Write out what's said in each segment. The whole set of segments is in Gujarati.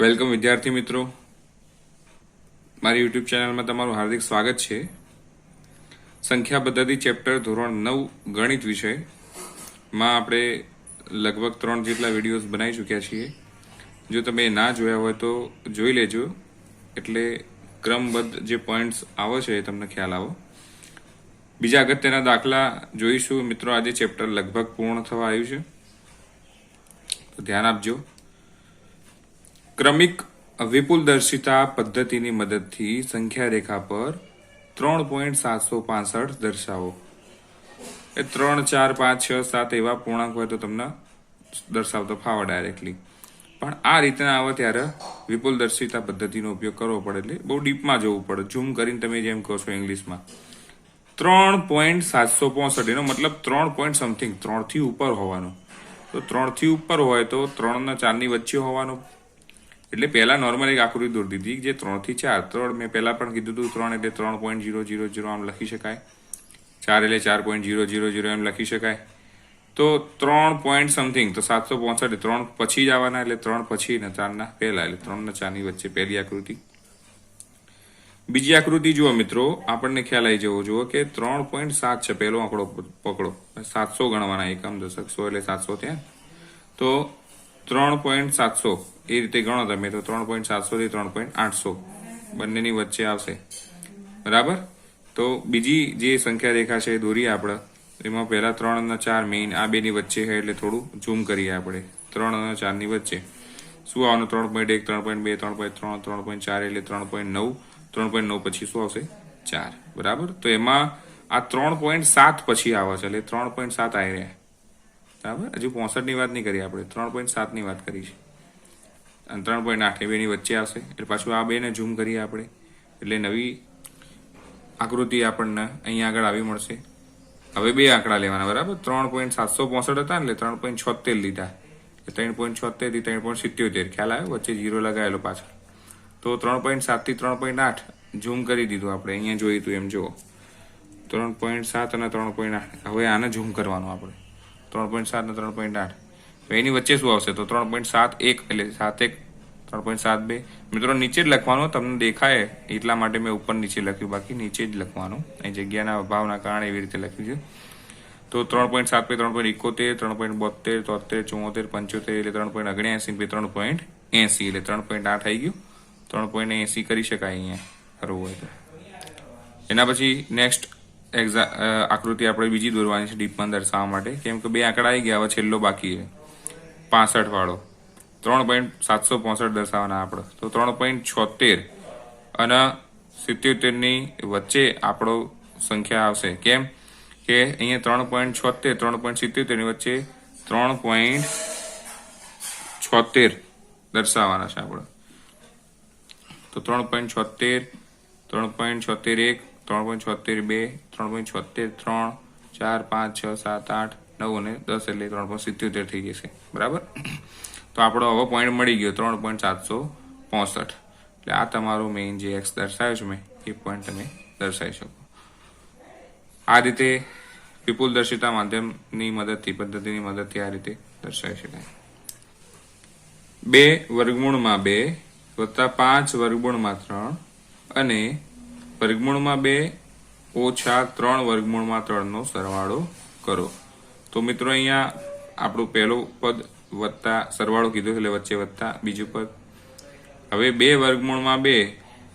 વેલકમ વિદ્યાર્થી મિત્રો. મારી યુટ્યુબ ચેનલમાં તમારું હાર્દિક સ્વાગત છે. સંખ્યા પદ્ધતિ ચેપ્ટર ધોરણ નવ, ગણિત વિષય. માં આપણે લગભગ ત્રણ જેટલા વિડીયોઝ બનાવી ચૂક્યા છીએ. જો તમે ના જોયા હોય તો જોઈ લેજો. એટલે ક્રમબદ્ધ જે પોઈન્ટ્સ આવે છે એ તમને ખ્યાલ આવો. બીજા અગત્યના દાખલા જોઈશું. મિત્રો આજે ચેપ્ટર લગભગ પૂર્ણ થવા આવ્યું છે. તો ધ્યાન આપજો. ક્રમિક વિપુલદર્શિતા પદ્ધતિની મદદથી સંખ્યા રેખા પર ત્રણ પોઈન્ટ સાતસો પાસઠ દર્શાવો. એ ત્રણ, ચાર, પાંચ, છ, સાત એવા પૂર્ણાંક હોય તો તમને દર્શાવતો ફાવે ડાયરેક્ટલી પણ આ રીતના આવે ત્યારે વિપુલદર્શિતા પદ્ધતિનો ઉપયોગ કરવો પડે એટલે બહુ ડીપમાં જવું પડે. ઝૂમ કરીને તમે જેમ કહો છો ઇંગ્લિશમાં. ત્રણ પોઈન્ટ સાતસો પોસઠ એનો મતલબ ત્રણ પોઈન્ટ સમથિંગ ત્રણથી ઉપર હોવાનો. તો ત્રણથી ઉપર હોય તો ત્રણ ને ચારની વચ્ચે હોવાનો. એટલે પહેલા નોર્મલ એક આકૃતિ દોરી દીધી જે ત્રણથી ચાર. ત્રણ મેં પહેલાં પણ કીધું હતું, ત્રણ એટલે ત્રણ પોઈન્ટ ઝીરો ઝીરો ઝીરો આમ લખી શકાય. ચાર એટલે ચાર પોઈન્ટ ઝીરો ઝીરો ઝીરો એમ લખી શકાય. તો ત્રણ પોઈન્ટ સમથિંગ તો સાતસો પોસઠ ત્રણ પછી જ આવવાના એટલે ત્રણ પછી ને ચારના પહેલા એટલે ત્રણ ને ચારની વચ્ચે પહેલી આકૃતિ. બીજી આકૃતિ જુઓ મિત્રો, આપણને ખ્યાલ આવી જવો જુઓ કે ત્રણ પોઈન્ટ સાત છે, પહેલો આંકડો પકડો. સાતસો ગણવાના એકમ દશક સો એટલે સાતસો ત્યાં. તો ત્રણ પોઈન્ટ સાતસો એ રીતે ગણો તમે તો ત્રણ પોઈન્ટ સાતસો થી ત્રણ પોઈન્ટ આઠસો બંનેની વચ્ચે આવશે બરાબર તો બીજી જે સંખ્યા રેખા છે દોરીએ આપણે એમાં પહેલા ત્રણ અને ચાર મેઇન આ બેની વચ્ચે છે એટલે થોડું ઝૂમ કરીએ આપણે ત્રણ અને ચારની વચ્ચે શું આવવાનું ત્રણ પોઈન્ટ એક ત્રણ પોઈન્ટ બે ત્રણ પોઈન્ટ ત્રણ ત્રણ પોઈન્ટ ચાર એટલે ત્રણ પોઈન્ટ નવ ત્રણ પોઈન્ટ નવ પછી શું આવશે ચાર બરાબર તો એમાં આ ત્રણ પોઈન્ટ સાત પછી આવે છે એટલે ત્રણ પોઈન્ટ સાત આવી રહ્યા બરાબર હજુ પોસઠની વાત નહીં કરી આપણે ત્રણ પોઈન્ટ સાતની વાત કરી છે અને ત્રણ પોઈન્ટ આઠ એ બેની વચ્ચે આવશે એટલે પાછું આ બેને ઝૂમ કરીએ આપણે એટલે નવી આકૃતિ આપણને અહીંયા આગળ આવી મળશે હવે બે આંકડા લેવાના બરાબર ત્રણ પોઈન્ટ સાતસો પોસઠ હતા ને એટલે ત્રણ પોઈન્ટ છોતેર લીધા એટલે ત્રણ પોઈન્ટ છોતેરથી ત્રણ પોઈન્ટ સિત્યોતેર ખ્યાલ આવ્યો વચ્ચે જીરો લગાવેલો પાછળ તો ત્રણ પોઈન્ટ સાતથી ત્રણ પોઈન્ટ આઠ ઝૂમ કરી દીધું આપણે અહીંયા જોયું હતું એમ જુઓ ત્રણ પોઈન્ટ સાત અને ત્રણ પોઈન્ટ આઠ હવે આને ઝૂમ કરવાનું આપણે ત્રણ પોઈન્ટ સાત અને ત્રણ પોઈન્ટ આઠ તો એની વચ્ચે શું આવશે? તો ત્રણ પોઈન્ટ સાત એક, એટલે સાત એક, ત્રણ પોઈન્ટ સાત બે. મિત્રો, નીચે જ લખવાનું, તમને દેખાય એટલા માટે મેં ઉપર નીચે લખ્યું. બાકી નીચે જ લખવાનું. અહીં જગ્યાના અભાવના કારણે એવી રીતે લખ્યું છે. તો ત્રણ પોઈન્ટ સાત પે ત્રણ પોઈન્ટ એકોતેર, ત્રણ પોઈન્ટ બોતેર તોતેર ચુમ્મોતેર પંચોતેર, એટલે ત્રણ પોઈન્ટ ઓગણ્યાસી પે ત્રણ પોઈન્ટ એસી, એટલે ત્રણ પોઈન્ટ આઠ આવી ગયું. ત્રણ પોઈન્ટ એસી કરી શકાય અહીંયા. કરવું હોય તો. એના પછી નેક્સ્ટ એક્ઝા આકૃતિ આપણે બીજી દોરવાની છે ડીપમાં દર્શાવવા માટે. કેમ કે બે આંકડા આવી ગયા, હવે છેલ્લો બાકી છે. પાસઠ વાળો. ત્રણ પોઈન્ટ સાતસો પોસઠ દર્શાવવાના આપણે. તો ત્રણ પોઈન્ટ છોતેર અને સિત્યોતેરની વચ્ચે આપણો સંખ્યા આવશે. કેમ? કે અહીંયા ત્રણ પોઈન્ટ છોતેર, ત્રણ પોઈન્ટ સિત્યોતેરની વચ્ચે ત્રણ પોઈન્ટ છોતેર દર્શાવવાના છે આપણે. તો ત્રણ પોઈન્ટ છોતેર, ત્રણ પોઈન્ટ છોતેર એક, ત્રણ પોઈન્ટ છોતેર બે, ત્રણ પોઈન્ટ છોતેર ત્રણ, ચાર, પાંચ, છ, સાત, આઠ નવ અને દસ એટલે ત્રણ પોઈન્ટ સિત્યોતેર થઈ જશે. બરાબર? તો આપણો હવે પોઈન્ટ મળી ગયો ત્રણ પોઈન્ટ સાતસો પોસઠ. એટલે આ તમારો મેઇન જે એક્સ દર્શાવ્યો છે મેં, એ પોઈન્ટ તમે દર્શાવી શકો. આ રીતે વિપુલ દર્શિતા માધ્યમની મદદથી, પદ્ધતિની મદદથી આ રીતે દર્શાવી શકાય. બે વર્ગમૂળમાં બે વત્તા પાંચ વર્ગમૂળમાં ત્રણ અને વર્ગમૂળમાં બે ઓછા ત્રણ વર્ગમૂળમાં ત્રણનો સરવાળો કરો. તો મિત્રો અહીંયા આપણું પહેલું પદ વત્તા સરવાળો કીધો એટલે વચ્ચે વત્તા બીજું પદ. હવે બે વર્ગમૂળમાં બે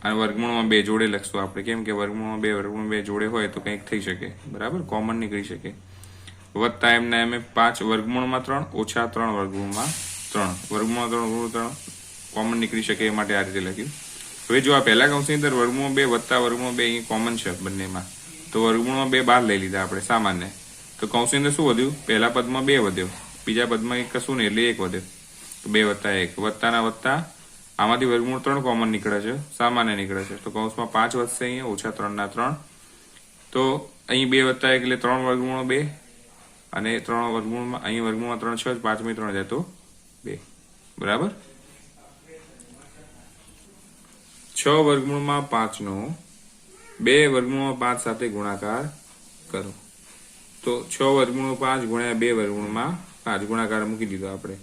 અને વર્ગમૂળમાં બે જોડે લખશું આપણે. કેમ કે વર્ગમૂળમાં બે વર્ગમૂળ બે જોડે હોય તો કંઈક થઈ શકે. બરાબર? કોમન નીકળી શકે વત્તા એમના એમ પાંચ વર્ગમૂળમાં ત્રણ, ઓછા ત્રણ વર્ગમૂળમાં ત્રણ. વર્ગમૂળમાં ત્રણ વર્ગમૂળ ત્રણ. કોમન નીકળી શકે એ માટે આ રીતે લખ્યું. હવે જો આ પહેલા કૌશની અંદર વર્ગમૂળ બે, વત્તા વર્ગમૂળ બે અહીં કોમન છે બંનેમાં. તો વર્ગમૂળમાં બે બાર લઈ લીધા આપણે, સામાન્ય. તો કૌંસની અંદર શું વધ્યું? પહેલા પદમાં બે વધ્યો. બીજા પદમાં એક કશું નહીં, એટલે એક વધ્યો. તો બે વત્તા એક. વત્તાના વત્તા આમાંથી વર્ગમૂળ ત્રણ કોમન નીકળે છે, સામાન્ય નીકળે છે. તો કૌંસમાં પાંચ વધશે અહીંયા, ઓછા ત્રણના ત્રણ. તો અહીં બે વત્તા એક એટલે ત્રણ વર્ગમૂળ બે. અને ત્રણ વર્ગમૂળમાં, અહીં વર્ગમૂળમાં ત્રણ છ પાંચમી ત્રણ જાય તો બે. બરાબર? છ વર્ગમૂળમાં પાંચનો. બે વર્ગમૂળમાં પાંચ સાથે ગુણાકાર કરો. તો છ વર્ગુણો પાંચ ગુણ્યા બે વર્ગમૂળમાં પાંચ ગુણાકાર મૂકી દીધો આપણે.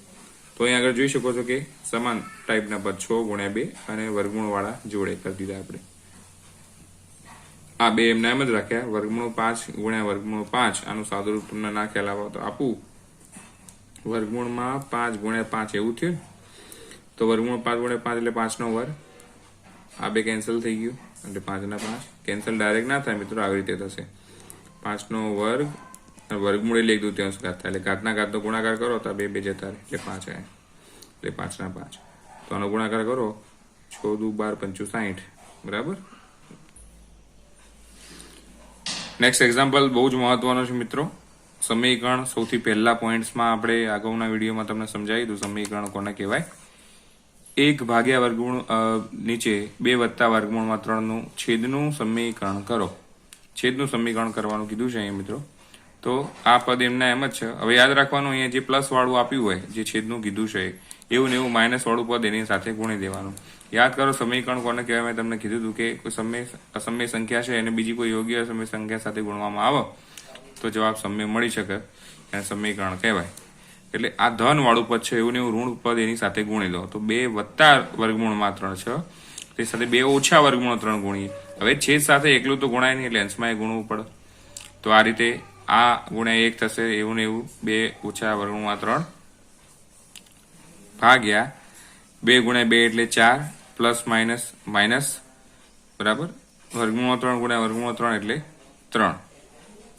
તો અહીં આગળ જોઈ શકો છો કે સમાન ટાઈપના પદ છ ગુણ્યા બે અને વર્ગમૂળ વાળા જોડે કરી દીધા આપણે. આ બે એમને એમ જ રાખ્યા. વર્ગમૂળ પાંચ ગુણ્યા વર્ગમૂળ પાંચ. આનું સાદુરૂપ તમને ના ખ્યાલ આવે તો આપું. વર્ગમૂળમાં પાંચ ગુણ્યા પાંચ એવું થયું. તો વર્ગમૂળ પાંચ ગુણ્યા પાંચ એટલે પાંચનો વર્ગ. આ બે કેન્સલ થઈ ગયું. એટલે પાંચના પાંચ. કેન્સલ ડાયરેક્ટ ના થાય મિત્રો, આવી રીતે થશે. પાંચનો વર્ગ અને લઈ એક દુત્યાંશ ઘાત થાય એટલે ઘાતના ઘાતનો ગુણાકાર કરો તો બે બે જતા એટલે પાંચ આવે એટલે પાંચના પાંચ. તો આનો ગુણાકાર કરો. છ દુ બાર પંચું સાહીઠ બરાબર? નેક્સ્ટ એક્ઝામ્પલ બહુ જ મહત્વનો છે મિત્રો. સમીકરણ સૌથી પહેલા પોઈન્ટ્સમાં આપણે અગાઉના વિડીયોમાં તમને સમજાવી દીધું સમીકરણ કોને કહેવાય? એક ભાગ્યા વર્ગમૂળ નીચે બે વત્તા વર્ગમૂળમાં ત્રણનું છેદનું સમીકરણ કરો. છેદનું સમીકરણ કરવાનું કીધું છે અહીંયા મિત્રો. તો આ પદ એમના એમ જ છે. હવે યાદ રાખવાનું, અહીંયા જે પ્લસ વાળું આપ્યું હોય, જે છેદનું કીધું છે, એવું ને એવું માઇનસ વાળું પદ એની સાથે ગુણી દેવાનું. યાદ કરો, સમીકરણ કોને કહેવાય? મેં તમને કીધું હતું કે કોઈ સમય, અસમય સંખ્યા છે, એને બીજી કોઈ યોગ્ય સમય સંખ્યા સાથે ગુણવામાં આવે, તો જવાબ સમય મળી શકે. એને સમીકરણ કહેવાય. એટલે આ ધન વાળું પદ છે, એવું ને એવું ઋણ પદ એની સાથે ગુણી લો. તો બે વત્તા વર્ગમૂળમાં ત્રણ છે. તે સાથે બે ઓછા વર્ગમૂળ ત્રણ ગુણીએ. હવે છેદ સાથે એકલું તો ગુણાય નહીં, એટલે અંશમાં એ ગુણવું પડે. તો આ રીતે આ ગુણ્યા એક થશે, એવું ને એવું, બે ઓછા વર્ગમાં ત્રણ. ભાગ્યા બે ગુણ્યા બે એટલે ચાર, પ્લસ માઇનસ માઇનસ, બરાબર? વર્ગમાં ત્રણ ગુણ્યા વર્ગમાં ત્રણ એટલે ત્રણ.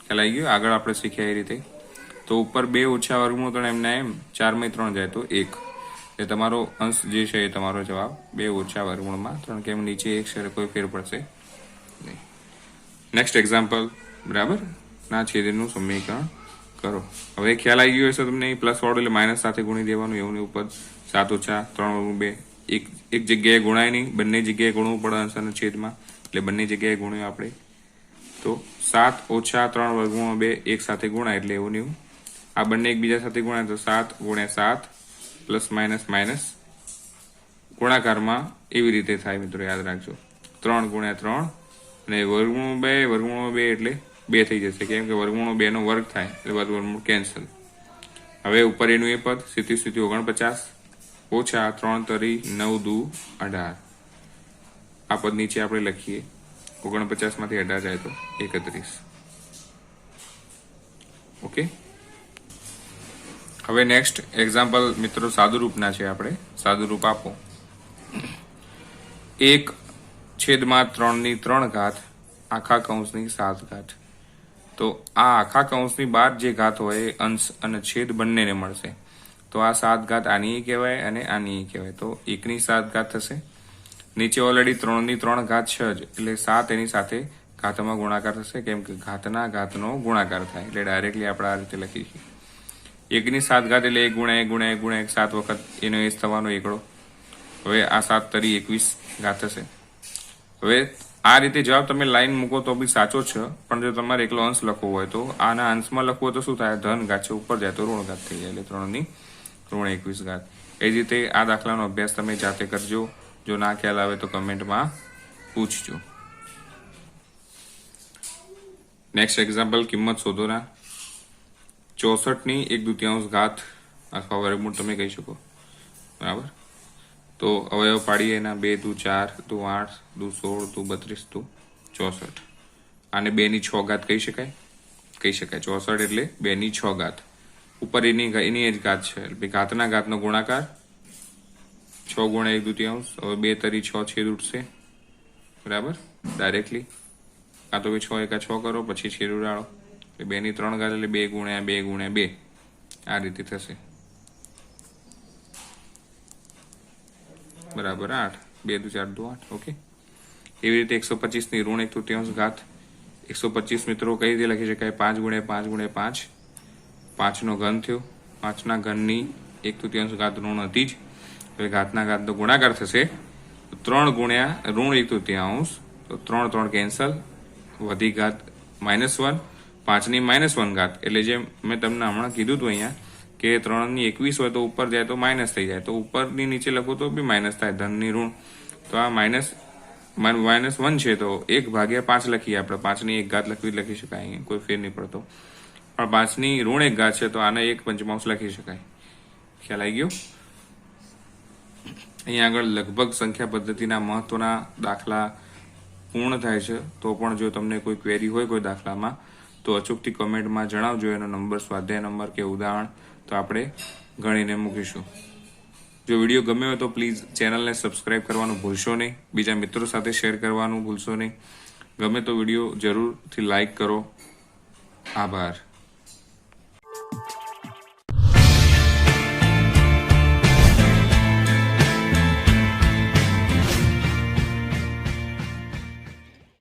ખ્યાલ આવી ગયો? આગળ આપણે શીખ્યા એ રીતે. તો ઉપર બે ઓછા વર્ગમાં ત્રણ એમના એમ ચારમાં ત્રણ જાય તો એક. એ તમારો અંશ જે છે એ તમારો જવાબ, બે ઓછા વર્ગમૂળમાં ત્રણ. કેમ? નીચે એક છે કોઈ ફેર પડશે નહીં. નેક્સ્ટ એક્ઝામ્પલ બરાબર? ના છેદનું સમીકરણ કરો. હવે ખ્યાલ આવી ગયો હશે તમને પ્લસ વાળું એટલે માઇનસ સાથે ગુણી દેવાનું, એવું ઉપર સાત ઓછા ત્રણ બે. એક એક જગ્યાએ ગુણાય નહીં, બંને જગ્યાએ ગુણવું પડે અંશ છેદમાં. એટલે બંને જગ્યાએ ગુણ્યું આપણે. તો સાત ઓછા ત્રણ વર્ગમાં બે, એક સાથે ગુણાય એટલે એવું નહીં આ બંને એકબીજા સાથે ગુણાય તો સાત ગુણ્યા સાત પ્લસ માઇનસ માઇનસ ગુણાકારમાં એવી રીતે થાય મિત્રો, યાદ રાખજો. ત્રણ ગુણ્યા ત્રણ અને વર્ગમૂળ બે વર્ગમૂળ બે એટલે બે થઈ જશે. કેમ કે વર્ગમૂળનો બેનો વર્ગ થાય, એટલે વર્ગમૂળ કેન્સલ હવે ઉપર એનું એ પદ, સીધી સીધી ઓગણપચાસ, ઓછા ત્રણ તરી નવ દુ અઢાર. આ પદ નીચે આપણે લખીએ. ઓગણપચાસમાંથી અઢાર જાય તો એકત્રીસ. ઓકે? હવે નેક્સ્ટ એક્ઝામ્પલ મિત્રો સાદુરૂપના છે આપણે. સાદુરૂપ આપો. એક છેદમાં ત્રણની ત્રણ ઘાત, આખા કૌંસની સાત ઘાત. તો આ આખા કૌંસની બાર જે ઘાત હોય એ અંશ અને છેદ બંનેને મળશે. તો આ સાત ઘાત આની કહેવાય અને આની કહેવાય. તો એકની સાત ઘાત થશે. નીચે ઓલરેડી ત્રણની ત્રણ ઘાત છ જ. એટલે સાત એની સાથે ઘાતમાં ગુણાકાર થશે. કેમ કે ઘાતના ઘાતનો ગુણાકાર થાય. એટલે ડાયરેક્ટલી આપણે આ રીતે લખીશું એકની સાત ઘાત એટલે એક ગુણ્યા એક ગુણ્યા એક ગુણ્યા એક સાત વખત એનો એજ થવાનો એકડો. હવે આ સાત તરી એકવીસ ઘાત થશે. હવે આ રીતે જવાબ તમે લાઈન મૂકો તો બી સાચો છે. પણ જો તમારે એકલો અંશ લખવો હોય તો આના અંશમાં લખવું તો શું થાય? ધન ઘાત છે, ઉપર જાય તો ઋણ ઘાત થઈ જાય. એટલે ત્રણની ઋણ એકવીસ ઘાત. એ જ રીતે આ દાખલાનો અભ્યાસ તમે જાતે કરજો. જો ના ખ્યાલ આવે તો કમેન્ટમાં પૂછજો. નેક્સ્ટ એક્ઝામ્પલ કિંમત શોધોના ચોસઠની એક દુત્યાંશ ઘાત અથવા વર્ગમૂળ તમે કહી શકો. બરાબર? તો અવયવ પાડીએ એના બે દુ ચાર દુ આઠ દુ સોળ દુ બત્રીસ દુ ચોસઠ. આને બે ની છ ઘાત કહી શકાય? કહી શકાય. ચોસઠ એટલે બે ની છ ઘાત. ઉપર એની એની જ ઘાત છે. એટલે ઘાતના ઘાતનો ગુણાકાર છ ગુણ્યા એક દુત્યાંશ હવે બે તરી છ છેદ ઉઠશે બરાબર? ડાયરેક્ટલી કાં તો છ એકા છ કરો, પછી છેદ ઉડાડો. એટલે બે ની ત્રણ ઘાત એટલે બે ગુણ્યા બે ગુણ્યા બે. આ રીતે થશે. બરાબર આઠ. બે દુ ચાર દુ આઠ. ઓકે. એવી રીતે એકસો પચીસની ઋણ એક તૃતીયાંશ ઘાત એકસો પચીસ મિત્રો કઈ રીતે લખી શકાય? પાંચ ગુણ્યા પાંચ ગુણ્યા પાંચ. પાંચનો ઘન થયો. પાંચના ઘનની એક તૃતીયાંશ ઘાત ઋણ હતી જ. એટલે ઘાતના ઘાતનો ગુણાકાર થશે. ત્રણ ગુણ્યા ઋણ એક તૃતીયાંશ. તો ત્રણ ત્રણ કેન્સલ વધી ઘાત માઇનસ વન પાંચની માઇનસ વન ઘાત. એટલે જે મેં તમને હમણાં કીધું હતું અહીંયા કે ત્રણની એકવીસ હોય તો ઉપર જાય તો માઇનસ થઈ જાય. તો ઉપરની નીચે લખો તો બી માઇનસ થાય ધનની ઋણ. તો આ માઇનસ માઇનસ વન છે તો એક ભાગ્યા પાંચ લખીએ આપણે. પાંચની એક ઘાત લખવી લખી શકાય. અહીંયા કોઈ ફેર નહીં પડતો. પણ પાંચની ઋણ એક ઘાત છે તો આને એક પંચમાંશ લખી શકાય. ખ્યાલ આવી ગયો? અહીંયા આગળ લગભગ સંખ્યા પદ્ધતિના મહત્વના દાખલા પૂર્ણ થાય છે. તો પણ જો તમને કોઈ ક્વેરી હોય કોઈ દાખલામાં, તો અચૂકથી કમેન્ટમાં જણાવજો. એનો નંબર સ્વાધ્યાય નંબર કે ઉદાહરણ. તો આપણે ગણીને મૂકીશું. જો વીડિયો ગમ્યો હોય તો પ્લીઝ ચેનલને સબસ્ક્રાઈબ કરવાનું ભૂલશો નહીં. બીજા મિત્રો સાથે શેર કરવાનું ભૂલશો નહીં. ગમે તો વીડિયો જરૂરથી લાઈક કરો. આભાર.